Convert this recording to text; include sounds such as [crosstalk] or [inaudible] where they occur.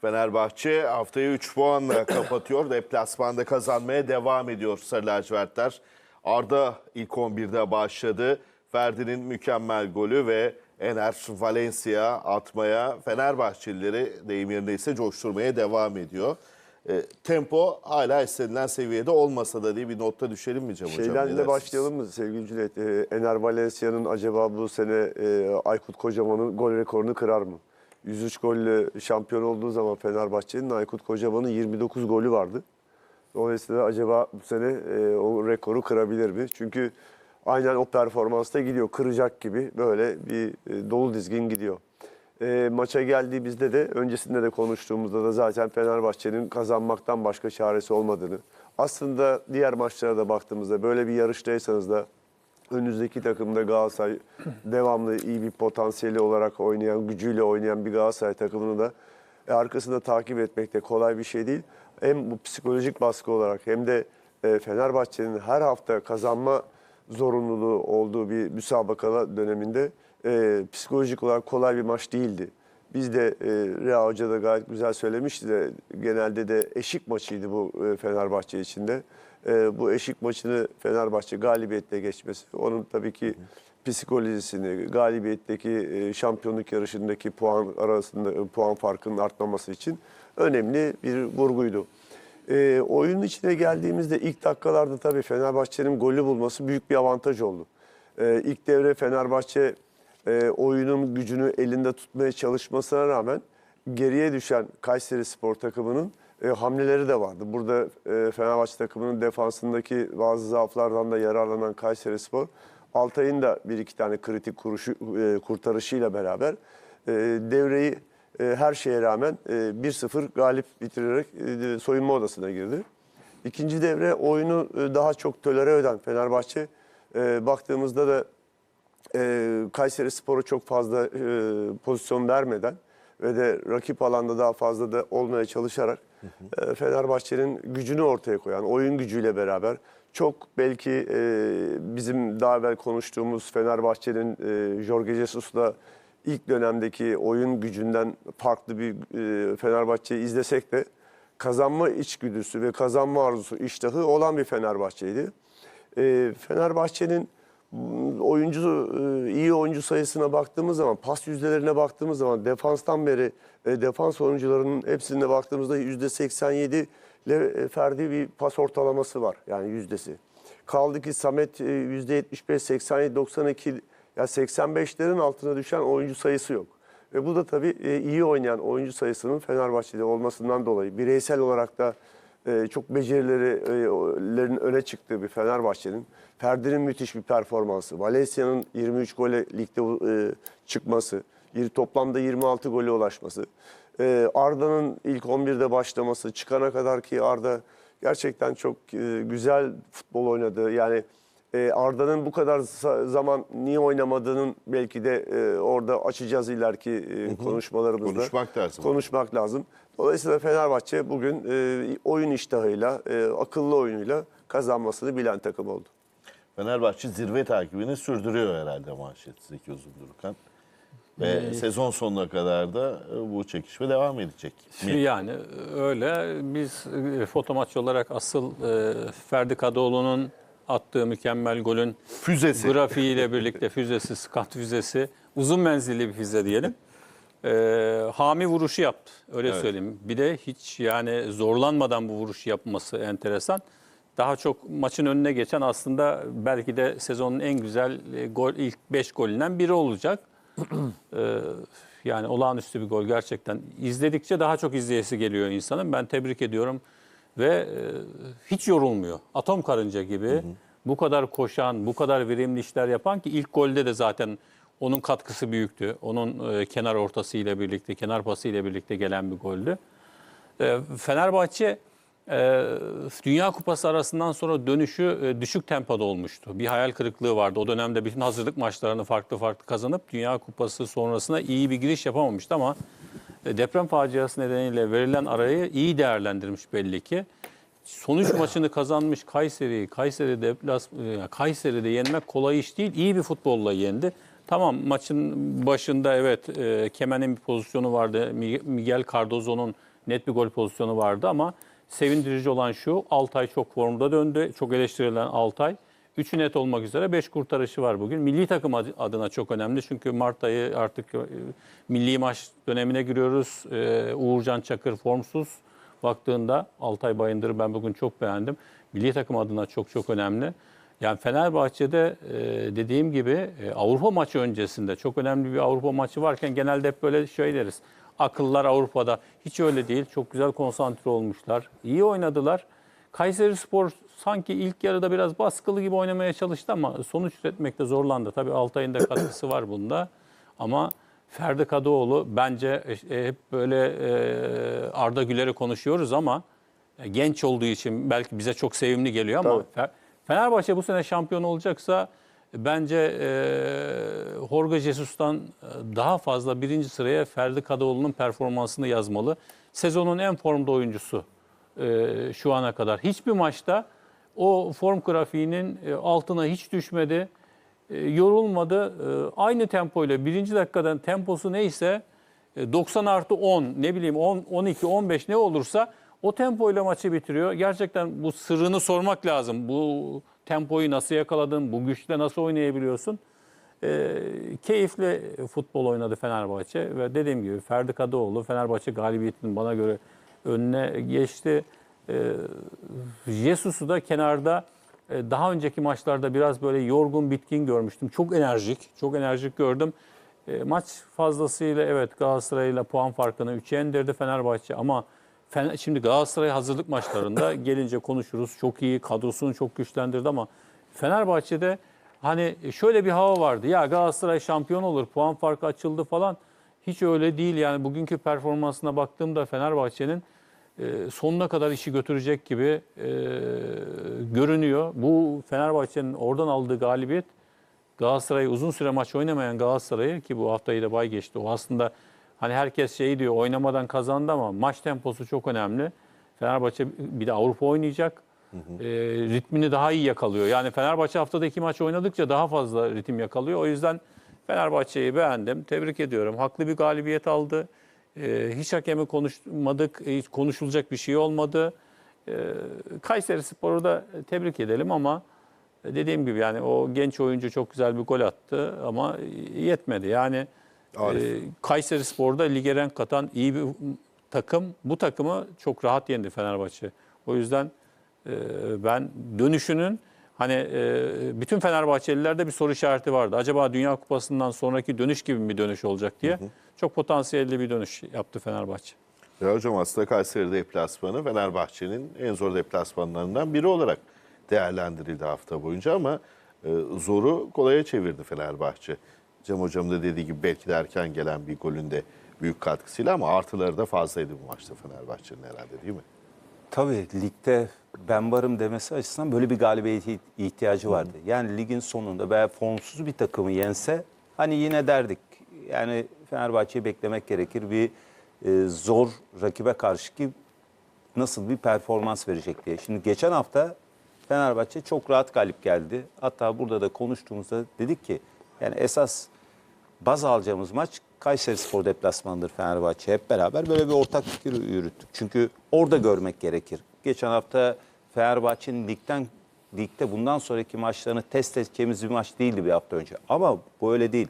Fenerbahçe haftayı 3 puanla [coughs] kapatıyor. Deplasmanda kazanmaya devam ediyor Sarı Lacivertler. Arda ilk 11'de başladı. Ferdi'nin mükemmel golü ve Ener Valencia atmaya Fenerbahçelileri deyim yerindeyse coşturmaya devam ediyor. E, tempo hala istenilen seviyede olmasa da diye bir notta düşelim mi Cem Hocam? Ne Şeyden de başlayalım mı sevgili Cüneyt? Ee, Ener Valencia'nın acaba bu sene e, Aykut Kocaman'ın gol rekorunu kırar mı? 103 golle şampiyon olduğu zaman Fenerbahçe'nin Aykut Kocaman'ın 29 golü vardı. Dolayısıyla acaba bu sene e, o rekoru kırabilir mi? Çünkü aynen o performansta gidiyor. Kıracak gibi böyle bir e, dolu dizgin gidiyor. E, maça geldiğimizde de öncesinde de konuştuğumuzda da zaten Fenerbahçe'nin kazanmaktan başka çaresi olmadığını. Aslında diğer maçlara da baktığımızda böyle bir yarıştaysanız da önünüzdeki takımda Galatasaray devamlı iyi bir potansiyeli olarak oynayan, gücüyle oynayan bir Galatasaray takımını da e, arkasında takip etmek de kolay bir şey değil. Hem bu psikolojik baskı olarak hem de e, Fenerbahçe'nin her hafta kazanma zorunluluğu olduğu bir müsabakalar döneminde e, psikolojik olarak kolay bir maç değildi. Biz de e, Rea Hoca da gayet güzel söylemişti de genelde de eşik maçıydı bu e, Fenerbahçe içinde. E, bu eşik maçını Fenerbahçe galibiyetle geçmesi, onun tabii ki psikolojisini, galibiyetteki e, şampiyonluk yarışındaki puan arasında e, puan farkının artmaması için önemli bir vurguydu. E, oyunun içine geldiğimizde ilk dakikalarda tabii Fenerbahçe'nin golü bulması büyük bir avantaj oldu. E, ilk devre Fenerbahçe e, oyunun gücünü elinde tutmaya çalışmasına rağmen geriye düşen Kayseri Spor takımının e, hamleleri de vardı. Burada e, Fenerbahçe takımının defansındaki bazı zaaflardan da yararlanan Kayseri Spor, Altay'ın da bir iki tane kritik kuruşu, e, kurtarışıyla beraber e, devreyi e, her şeye rağmen e, 1-0 galip bitirerek e, soyunma odasına girdi. İkinci devre oyunu e, daha çok tölere eden Fenerbahçe e, baktığımızda da e, Kayseri Spor'a çok fazla e, pozisyon vermeden ve de rakip alanda daha fazla da olmaya çalışarak e, Fenerbahçe'nin gücünü ortaya koyan, oyun gücüyle beraber çok belki e, bizim daha evvel konuştuğumuz Fenerbahçe'nin e, Jorge Jesus'la ilk dönemdeki oyun gücünden farklı bir e, Fenerbahçe'yi izlesek de kazanma içgüdüsü ve kazanma arzusu, iştahı olan bir Fenerbahçe'ydi. E, Fenerbahçe'nin oyuncu e, iyi oyuncu sayısına baktığımız zaman, pas yüzdelerine baktığımız zaman defanstan beri e, defans oyuncularının hepsine baktığımızda yüzde 87 ile e, Ferdi bir pas ortalaması var yani yüzdesi. Kaldı ki Samet yüzde 75, 87, 92 ya 85'lerin altına düşen oyuncu sayısı yok. Ve bu da tabii iyi oynayan oyuncu sayısının Fenerbahçe'de olmasından dolayı bireysel olarak da e, çok becerilerin öne çıktığı bir Fenerbahçe'nin Ferdi'nin müthiş bir performansı, Valencia'nın 23 gole ligde e, çıkması, toplamda 26 gole ulaşması, e, Arda'nın ilk 11'de başlaması, çıkana kadar ki Arda gerçekten çok e, güzel futbol oynadı. Yani e, Arda'nın bu kadar zaman niye oynamadığının belki de e, orada açacağız ileriki e, konuşmalarımızda. Konuşmak lazım. Konuşmak lazım. Dolayısıyla Fenerbahçe bugün e, oyun iştahıyla, e, akıllı oyunuyla kazanmasını bilen takım oldu. Fenerbahçe zirve takibini sürdürüyor herhalde manşet Zeki Uzundurkan. Ve sezon sonuna kadar da e, bu çekişme devam edecek. mi? Yani öyle. Biz e, foto maç olarak asıl e, Ferdi Kadıoğlu'nun attığı mükemmel golün Füzesi. grafiğiyle birlikte [laughs] füzesi, skat füzesi, uzun menzilli bir füze diyelim. E, hami vuruşu yaptı. Öyle Evet. söyleyeyim. Bir de hiç yani zorlanmadan bu vuruşu yapması enteresan. Daha çok maçın önüne geçen aslında belki de sezonun en güzel e, gol ilk 5 golünden biri olacak. [clears throat] Ee, yani olağanüstü bir gol gerçekten. İzledikçe daha çok izleyesi geliyor insanın. Ben tebrik ediyorum ve e, hiç yorulmuyor. Atom karınca gibi bu kadar koşan, bu kadar verimli işler yapan ki ilk golde de zaten onun katkısı büyüktü. Onun e, kenar ortası ile birlikte, kenar pası ile birlikte gelen bir goldü. E, Fenerbahçe e, Dünya Kupası arasından sonra dönüşü e, düşük tempoda olmuştu. Bir hayal kırıklığı vardı. O dönemde bütün hazırlık maçlarını farklı farklı kazanıp Dünya Kupası sonrasına iyi bir giriş yapamamıştı ama e, deprem faciası nedeniyle verilen arayı iyi değerlendirmiş belli ki. Sonuç [clears throat] maçını kazanmış Kayseri'yi Kayseri deplas e, Kayseri'de yenmek kolay iş değil. İyi bir futbolla yendi. Tamam maçın başında evet e, Kemen'in bir pozisyonu vardı. Mi- Miguel Cardozo'nun net bir gol pozisyonu vardı ama sevindirici olan şu Altay çok formda döndü. Çok eleştirilen Altay. Üçü net olmak üzere 5 kurtarışı var bugün. Milli takım adı- adına çok önemli. Çünkü Mart ayı artık e, milli maç dönemine giriyoruz. E, Uğurcan Çakır formsuz. Baktığında Altay Bayındır'ı ben bugün çok beğendim. Milli takım adına çok çok önemli. Yani Fenerbahçe'de e, dediğim gibi e, Avrupa maçı öncesinde çok önemli bir Avrupa maçı varken genelde hep böyle şey deriz. Akıllar Avrupa'da. Hiç öyle değil. Çok güzel konsantre olmuşlar. İyi oynadılar. Kayseri Spor sanki ilk yarıda biraz baskılı gibi oynamaya çalıştı ama sonuç üretmekte zorlandı. Tabii Altay'ın da katkısı var bunda. Ama Ferdi Kadıoğlu bence e, hep böyle Arda Güler'i konuşuyoruz ama genç olduğu için belki bize çok sevimli geliyor ama Fe- Fenerbahçe bu sene şampiyon olacaksa bence e, Jorge Jesus'tan e, daha fazla birinci sıraya Ferdi Kadıoğlu'nun performansını yazmalı. Sezonun en formda oyuncusu e, şu ana kadar. Hiçbir maçta o form grafiğinin e, altına hiç düşmedi, e, yorulmadı. E, aynı tempoyla birinci dakikadan temposu neyse e, 90 artı 10 ne bileyim 10, 12, 15 ne olursa o tempoyla maçı bitiriyor. Gerçekten bu sırrını sormak lazım. Bu tempoyu nasıl yakaladın, bu güçle nasıl oynayabiliyorsun? E, keyifli futbol oynadı Fenerbahçe ve dediğim gibi Ferdi Kadıoğlu Fenerbahçe galibiyetinin bana göre önüne geçti. E, Jesus'u da kenarda e, daha önceki maçlarda biraz böyle yorgun, bitkin görmüştüm. Çok enerjik, çok enerjik gördüm. E, maç fazlasıyla evet Galatasaray'la puan farkını 3'e indirdi Fenerbahçe ama şimdi Galatasaray hazırlık maçlarında [laughs] gelince konuşuruz. Çok iyi, kadrosunu çok güçlendirdi ama Fenerbahçe'de hani şöyle bir hava vardı. Ya Galatasaray şampiyon olur, puan farkı açıldı falan. Hiç öyle değil yani bugünkü performansına baktığımda Fenerbahçe'nin e, sonuna kadar işi götürecek gibi e, görünüyor. Bu Fenerbahçe'nin oradan aldığı galibiyet Galatasaray uzun süre maç oynamayan Galatasaray'ı ki bu haftayı da bay geçti. O aslında hani herkes şey diyor oynamadan kazandı ama maç temposu çok önemli. Fenerbahçe bir de Avrupa oynayacak. E, ritmini daha iyi yakalıyor. Yani Fenerbahçe haftada iki maç oynadıkça daha fazla ritim yakalıyor. O yüzden Fenerbahçe'yi beğendim. Tebrik ediyorum. Haklı bir galibiyet aldı. E, hiç hakemi konuşmadık. Hiç konuşulacak bir şey olmadı. E, Kayseri Spor'u da tebrik edelim ama dediğim gibi yani o genç oyuncu çok güzel bir gol attı ama yetmedi. Yani Arif. e, Kayseri Spor'da lige renk katan iyi bir takım. Bu takımı çok rahat yendi Fenerbahçe. O yüzden e, ben dönüşünün hani e, bütün Fenerbahçelilerde bir soru işareti vardı. Acaba Dünya Kupası'ndan sonraki dönüş gibi bir dönüş olacak diye. Çok potansiyelli bir dönüş yaptı Fenerbahçe. Ya hocam aslında Kayseri deplasmanı Fenerbahçe'nin en zor deplasmanlarından biri olarak değerlendirildi hafta boyunca ama e, zoru kolaya çevirdi Fenerbahçe. Cem hocam da dediği gibi belki de erken gelen bir golün de büyük katkısıyla ama artıları da fazlaydı bu maçta Fenerbahçe'nin herhalde değil mi? Tabii ligde ben varım demesi açısından böyle bir galibiyete ihtiyacı vardı. Yani ligin sonunda veya formsuz bir takımı yense hani yine derdik. Yani Fenerbahçe'yi beklemek gerekir. Bir e, zor rakibe karşı ki nasıl bir performans verecek diye. Şimdi geçen hafta Fenerbahçe çok rahat galip geldi. Hatta burada da konuştuğumuzda dedik ki yani esas baz alacağımız maç Kayseri Spor deplasmanıdır Fenerbahçe. Hep beraber böyle bir ortak fikir yürüttük. Çünkü orada görmek gerekir. Geçen hafta Fenerbahçe'nin ligden ligde bundan sonraki maçlarını test edeceğimiz bir maç değildi bir hafta önce. Ama bu öyle değil.